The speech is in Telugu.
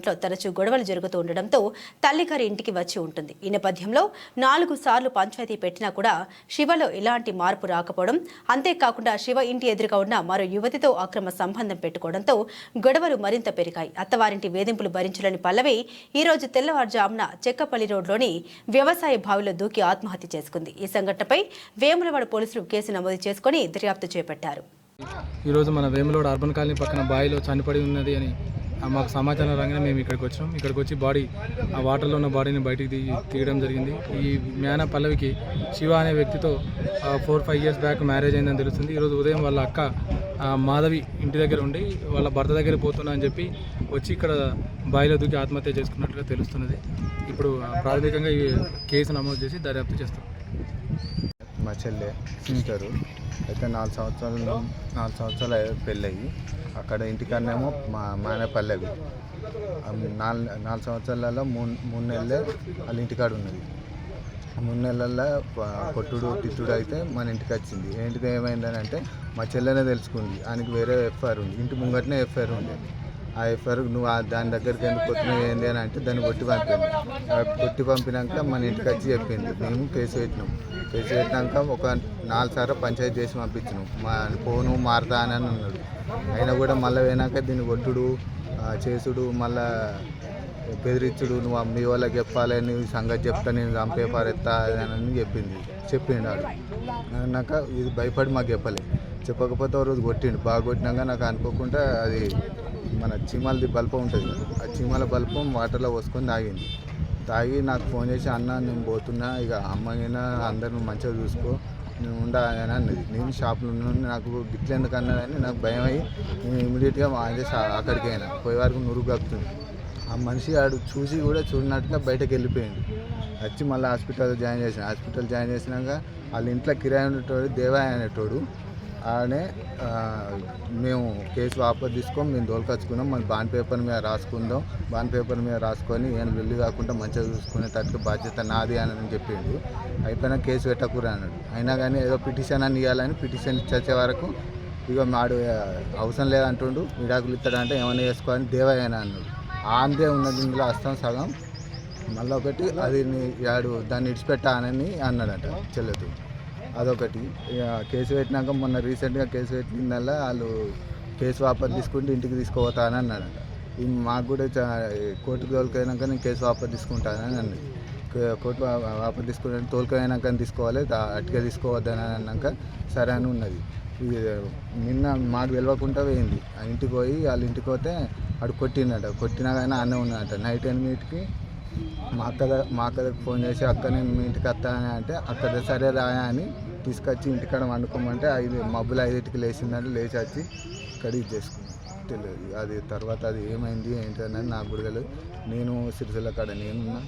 ఇంట్లో తరచూ గొడవలు జరుగుతూ ఉండడంతో తల్లిగారి ఇంటికి వచ్చి ఉంటుంది. ఈ నేపథ్యంలో నాలుగు సార్లు పంచాయతీ పెట్టినా కూడా శివలో ఎలాంటి మార్పు రాకపోవడం అంతేకాకుండా శివ ఇంటి ఎదురుగా ఉన్న మరో యువతితో అక్రమ సంబంధం పెట్టుకోవడంతో గొడవలు మరింత పెరిగాయి. అత్తవారింటి వేధింపులు భరించలేని పల్లవి ఈ రోజు తెల్లవారుజామున చెక్కపల్లి రోడ్లోని వ్యవసాయ బావిలో దూకి ఆత్మహత్య చేసుకుంది. ఈ సంఘటనపై వేములవాడ పోలీసులు కేసు నమోదు చేసుకుని దర్యాప్తు చేపట్టారు. ఈరోజు మన వేములవాడ అర్బన్ కాలనీ పక్కన బావిలో చనిపడి ఉన్నది అని మాకు సమాచారం రాగానే మేము ఇక్కడికి వచ్చాం. ఇక్కడికి వచ్చి బాడీ ఆ వాటర్లో ఉన్న బాడీని బయటికి తీయడం జరిగింది. ఈ మ్యాన పల్లవికి శివ అనే వ్యక్తితో four five years back marriage అయిందని తెలుస్తుంది. ఈరోజు ఉదయం వాళ్ళ అక్క మాధవి ఇంటి దగ్గర ఉండి వాళ్ళ భర్త దగ్గర పోతున్నా అని చెప్పి వచ్చి ఇక్కడ బాయిలో దూకి ఆత్మహత్య చేసుకున్నట్టుగా తెలుస్తున్నది. ఇప్పుడు ప్రాథమికంగా ఈ కేసు నమోదు చేసి దర్యాప్తు చేస్తాం. మా చెల్లె సిస్టరు అయితే నాలుగు సంవత్సరాలు నాలుగు సంవత్సరాలు అయ్యాయి పెళ్ళయి. అక్కడ ఇంటికన్నేమో మా మానే పల్లెవి ఆ నాలుగు నాలుగు సంవత్సరాలలో మూడు మూడు నెలలే వాళ్ళ ఇంటికాడ ఉన్నది. మూడు నెలల్లో కొట్టుడు తిట్టుడు అయితే మన ఇంటికి వచ్చింది. ఏంటిది ఏమైందని అంటే మా చెల్లెనే తెలుసుకుంది. ఆయనకి వేరే ఎఫ్ఐఆర్ ఉంది. ఇంటి ముంగటనే ఎఫ్ఐఆర్ ఉంది. ఆ ఎఫ్ఐఆర్ నువ్వు దాని దగ్గరికి ఎందుకు పోతున్నావు ఏంది అని అంటే దాన్ని కొట్టి పంపింది. కొట్టి పంపినాక మన ఇంటికి వచ్చి చెప్పింది మేము కేసు పెట్టినాం. కేసు పెట్టినాక ఒక నాలుగు సార్లు పంచాయతీ చేసి పంపించినాం. మా ఫోను మారుతా అని అని అన్నాడు. అయినా కూడా మళ్ళీ పోయినాక దీన్ని కొట్టుడు చేసుడు మళ్ళా బెదిరించుడు నువ్వు మీ వాళ్ళకి చెప్పాలి నువ్వు సంగతి చెప్తా నేను చంపే పారెత్తా అని చెప్పింది. చెప్పిండు ఆడు అన్నాక ఇది భయపడి మాకు చెప్పలే. చెప్పకపోతే ఒక రోజు కొట్టిండు. బాగా కొట్టినాక నాకు అనుకోకుండా అది మన చీమలది బల్పం ఉంటుంది ఆ చీమల బల్పం వాటర్లో పోసుకొని తాగింది. తాగి నాకు ఫోన్ చేసి అన్న నేను పోతున్నా ఇక అమ్మాయినా అందరిని మంచిగా చూసుకో నేను ఉండా అన్నది. నేను షాప్లో ఉన్నాను నాకు గిట్ల ఎందుకు అన్నదని నాకు భయం అయ్యి నేను ఇమీడియట్గా ఆయన అక్కడికి అయినా పోయే వరకు నురుగు కప్పుతుంది ఆ మనిషి ఆడు చూసి కూడా చూడనట్టుగా బయటకు వెళ్ళిపోయింది వచ్చి మళ్ళీ హాస్పిటల్ జాయిన్ చేసిన. హాస్పిటల్ జాయిన్ చేసినాక వాళ్ళ ఇంట్లో కిరాయి ఉండేటోడు దేవాయ అనేటోడు ఆడనే మేము కేసు వాపస్ తీసుకొని మేము దోలుకొచ్చుకున్నాం. మన బాండ్ పేపర్ మీద రాసుకుందాం. బాండ్ పేపర్ మీద రాసుకొని ఏం వెళ్ళి కాకుండా మంచిగా చూసుకునేటట్టు బాధ్యత నాది అని చెప్పిండు. అయిపోయినా కేసు పెట్టకూరా అన్నాడు. అయినా కానీ ఏదో పిటిషన్ అని ఇవ్వాలని పిటిషన్ ఇచ్చే వరకు ఇక మాడు అవసరం లేదంటుండు. విడాకులు ఇస్తాడంటే ఏమైనా చేసుకోవాలని దేవయ్యన అన్నాడు. ఆందే ఉన్నది ఇందులో అస్తం సగం మళ్ళీ ఒకటి అది యాడు దాన్ని ఇడిచిపెట్టానని అన్నాడట చెల్లెతో అదొకటి. ఇక కేసు పెట్టినాక మొన్న రీసెంట్గా కేసు పెట్టిందల్లా వాళ్ళు కేసు వాపస్ తీసుకుంటే ఇంటికి తీసుకుపోతానని అన్నాడట మాకు కూడా కోర్టుకు తోలుకైనాక నేను కేసు వాపస్ తీసుకుంటానని అన్నది. కోర్టు వా- వాపస్ తీసుకుంటే తోలుకైనాక తీసుకోవాలి అట్టిగా తీసుకోవద్దని అన్నాక సరే అని ఉన్నది. నిన్న మాకు తెలియకుండా పోయింది. ఆ ఇంటికి పోయి వాళ్ళ ఇంటికి పోతే అడు కొట్టిండట. కొట్టినా కానీ అన్నే ఉన్నదట నైట్ ఎనిమిదికి మా అక్క మా అక్కకి ఫోన్ చేసి అక్క నేను మీ ఇంటికి వస్తానని అంటే అక్కడ సరే రాయా అని తీసుకొచ్చి ఇంటికాడ వండుకోమంటే ఐదు మబ్బులు ఐదింటికి లేచిందంటే లేచి వచ్చి కడిగి చేసుకున్నాను తెలియదు అది తర్వాత అది ఏమైంది ఏంటి నాకు కూడా తెలియదు నేను సిరిసిల్ల కాడ నేనున్నా.